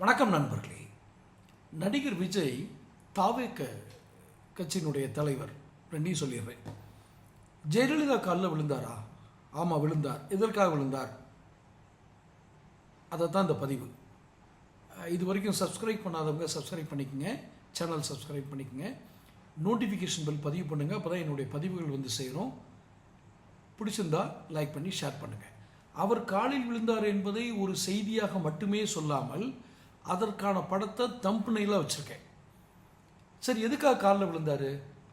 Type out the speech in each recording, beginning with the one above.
வணக்கம் நண்பர்களே. நடிகர் விஜய் தாவேக்க கட்சியினுடைய தலைவர் ரெண்டையும் சொல்லிடுறேன். ஜெயலலிதா காலில் விழுந்தாரா? ஆமாம் விழுந்தார். எதற்காக விழுந்தார்? அதை தான் இந்த பதிவு. இது வரைக்கும் சப்ஸ்கிரைப் பண்ணாதவங்க சப்ஸ்கிரைப் பண்ணிக்கோங்க. சேனல் சப்ஸ்கிரைப் பண்ணிக்கோங்க. நோட்டிஃபிகேஷன் பெல் பதிவு பண்ணுங்கள் அப்போ தான் என்னுடைய பதிவுகள் வந்து சேரும். பிடிச்சிருந்தா லைக் பண்ணி ஷேர் பண்ணுங்கள் அவர் காலில் விழுந்தார் என்பதை ஒரு செய்தியாக மட்டுமே சொல்லாமல் அதற்கான படத்தை தம்புனையில் வச்சுருக்கேன். சரி எதுக்காக காலில் விழுந்தார்?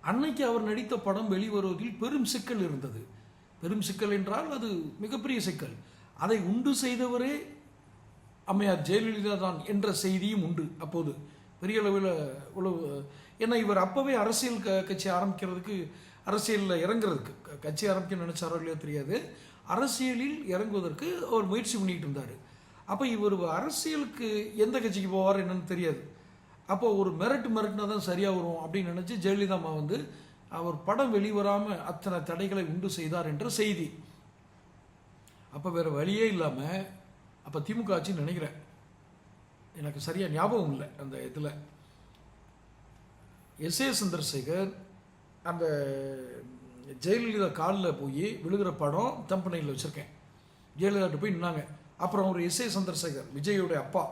அன்னைக்கு அவர் நடித்த படம் வெளிவருவதில் பெரும் சிக்கல் இருந்தது. பெரும் சிக்கல் என்றால் அது மிகப்பெரிய சிக்கல். அதை உண்டு செய்தவரே அம்மையார் ஜெயலலிதா தான் என்ற செய்தியும் உண்டு அப்போது. பெரிய அளவில் உழவு ஏன்னா இவர் அப்போவே அரசியல் க கட்சி ஆரம்பிக்கிறதுக்கு அரசியலில் இறங்குறதுக்கு கட்சி ஆரம்பிக்க நினைச்சாரோ இல்லையோ தெரியாது. அரசியலில் இறங்குவதற்கு அவர் முயற்சி பண்ணிகிட்டு இருந்தார். அப்போ இவர் அரசியலுக்கு எந்த கட்சிக்கு போவார் என்னன்னு தெரியாது. அப்போ ஒரு மிரட்டு மிரட்டுனா தான் சரியாக வரும் அப்படின்னு நினச்சி ஜெயலலிதா அம்மா வந்து அவர் படம் வெளிவராமல் அத்தனை தடைகளை உண்டு செய்தார் என்ற செய்தி. அப்போ வேற வழியே இல்லாமல் அப்போ திமுக ஆட்சின்னு நினைக்கிறேன். எனக்கு சரியாக ஞாபகம் இல்லை அந்த இதில். எஸ் ஏ சந்திரசேகர் அந்த ஜெயலலிதா காலில் போய் விழுகிற படம் தம்பனையில் வச்சுருக்கேன். ஜெயலலிதாட்டு போய் நின்னாங்க. அப்புறம் ஒரு எஸ் ஏ சந்திரசேகர் விஜயோடைய அப்பா.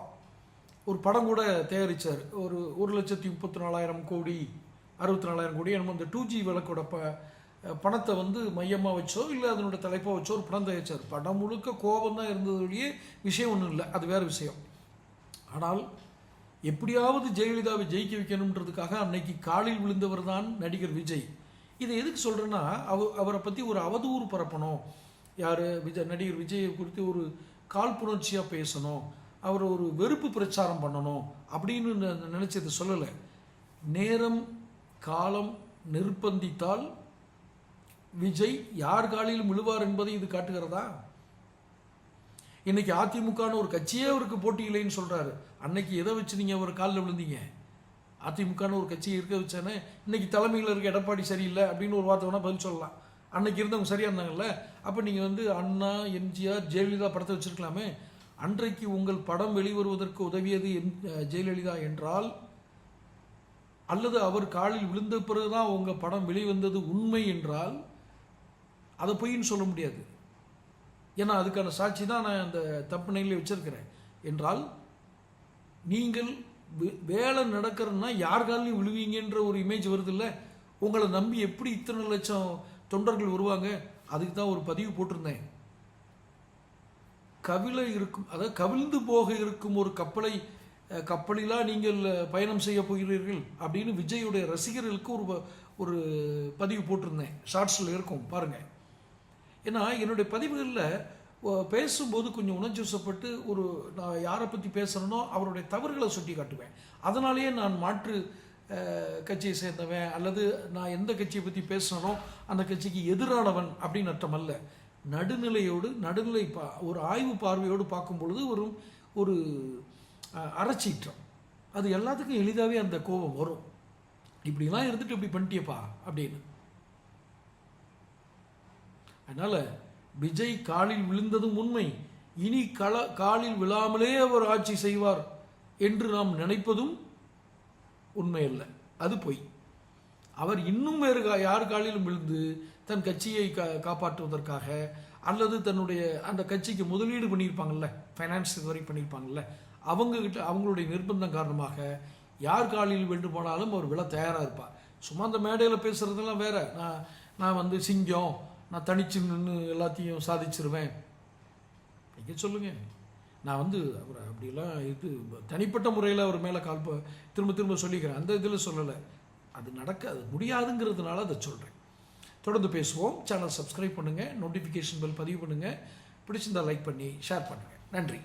ஒரு படம் கூட தயாரித்தார் ஒரு ஒரு லட்சத்தி முப்பத்தி நாலாயிரம் கோடி அறுபத்தி நாலாயிரம் கோடி நம்ம இந்த டூ ஜி விளக்கோட ப பணத்தை வந்து மையமாக வச்சோ இல்லை அதனோட தலைப்பாக வச்சோ ஒரு படம் தயாரித்தார் படம் முழுக்க கோபம் தான் இருந்ததுடைய விஷயம் ஒன்றும் இல்லை. அது வேறு விஷயம். ஆனால் எப்படியாவது ஜெயலலிதாவை ஜெயிக்க வைக்கணுன்றதுக்காக அன்னைக்கு காலில் விழுந்தவர் தான் நடிகர் விஜய். இதை எதுக்கு சொல்கிறேன்னா அவ அவரை பற்றி ஒரு அவதூறு பரப்பணும். யார்? விஜய் நடிகர் விஜயை குறித்து ஒரு காழ்ப்புணர்ச்சியாக பேசணும் அவர் ஒரு வெறுப்பு பிரச்சாரம் பண்ணணும் அப்படின்னு ந- நினைச்சது சொல்லலை. நேரம் காலம் நிர்பந்தித்தால் விஜய் யார் காலிலும் விழுவார் என்பதை இது காட்டுகிறதா? இன்னைக்கு அதிமுகன்னு ஒரு கட்சியே அவருக்கு போட்டி இல்லைன்னு சொல்றாரு. அன்னைக்கு எதை வச்சு நீங்க அவர் காலில் விழுந்தீங்க? அதிமுகன்னு ஒரு கட்சி இருக்க வச்சானே இன்னைக்கு தலைமையில் இருக்க எடப்பாடி சரியில்லை அப்படின்னு ஒரு வார்த்தை வேணா பதில் சொல்லலாம். அன்னைக்கு இருந்தவங்க சரியா இருந்தாங்கல்ல? அப்போ நீங்க வந்து அண்ணா எம்ஜிஆர் ஜெயலலிதா படத்தை வச்சிருக்கலாமே? அன்றைக்கு உங்கள் படம் வெளிவருவதற்கு உதவியது எம் ஜெயலலிதா என்றால் அல்லது அவர் காலில் விழுந்த பிறகுதான் உங்கள் படம் வெளிவந்தது உண்மை என்றால் அதை பொய்ன்னு சொல்ல முடியாது. ஏன்னா அதுக்கான சாட்சி தான் நான் அந்த தப்புனையில வச்சிருக்கிறேன். என்றால் நீங்கள் வேலை நடக்கிறன்னா யார் காலையும் விழுவீங்கன்ற ஒரு இமேஜ் வருதுல்ல? உங்களை நம்பி எப்படி இத்தனை லட்சம் தொண்டர்கள் வருவாங்க. அதுக்கு தான் ஒரு பதிவு போட்டிருந்தேன். கவிழ இருக்கும் அதாவது கவிழ்ந்து போக இருக்கும் ஒரு கப்பலை அஹ், நீங்கள் பயணம் செய்ய போகிறீர்கள் அப்படின்னு விஜயுடைய ரசிகர்களுக்கு ஒரு ஒரு பதிவு போட்டிருந்தேன். ஷார்ட்ஸில் இருக்கும் பாருங்கள் ஏன்னா என்னுடைய பதிவுகளில் பேசும்போது கொஞ்சம் உணர்ச்சிவசப்பட்டு ஒரு நான் யாரை பற்றி பேசுகிறேனோ அவருடைய தவறுகளை சுட்டி காட்டுவேன் அதனாலேயே நான் மாற்று கட்சியை சேர்ந்தவன் அல்லது நான் எந்த கட்சியை பற்றி பேசுகிறனோ அந்த கட்சிக்கு எதிரானவன் அப்படின்னு அர்த்தம் அல்ல. நடுநிலையோடு நடுநிலை பா ஒரு ஆய்வு பார்வையோடு பார்க்கும் பொழுது ஒரு ஒரு அறச்சீற்றம். அது எல்லாத்துக்கும் எளிதாகவே அந்த கோபம் வரும். இப்படிலாம் இருந்துட்டு இப்படி பண்ணிட்டியப்பா அப்படின்னு. அதனால் விஜய் காலில் விழுந்ததும் உண்மை. இனி கள காலில் விழாமலே அவர் ஆட்சி செய்வார் என்று நாம் நினைப்பதும் உண்மை அல்ல அது பொய். அவர் இன்னும் வேறு யார் காலிலும் விழுந்து தன் கட்சியை கா காப்பாற்றுவதற்காக அல்லது தன்னுடைய அந்த கட்சிக்கு முதலீடு பண்ணியிருப்பாங்கல்ல ஃபைனான்ஸ் இதுவரை பண்ணியிருப்பாங்கல்ல அவங்கக்கிட்ட அவங்களுடைய நிர்பந்தம் காரணமாக யார் காலில் வென்று போனாலும் அவர் விழ தயாராக இருப்பார். சும்மா அந்த மேடையில் பேசுகிறதெல்லாம் வேற. நான் நான் வந்து சிங்கம் நான் தனிச்சு நின்று எல்லாத்தையும் சாதிச்சிருவேன். நீங்கள் சொல்லுங்கள் நான் வந்து அவர் அப்படிலாம் இது தனிப்பட்ட முறையில் அவர் மேலே கால் ப- திரும்ப திரும்ப சொல்லிக்கிறேன். அந்த இதில் சொல்லலை. அது நடக்க அது முடியாதுங்கிறதுனால அதை சொல்கிறேன் தொடர்ந்து பேசுவோம். சேனல் சப்ஸ்கிரைப் பண்ணுங்கள் நோட்டிஃபிகேஷன் பெல் பதிவு பண்ணுங்கள் பிடிச்சிருந்தா லைக் பண்ணி ஷேர் பண்ணுங்கள் நன்றி.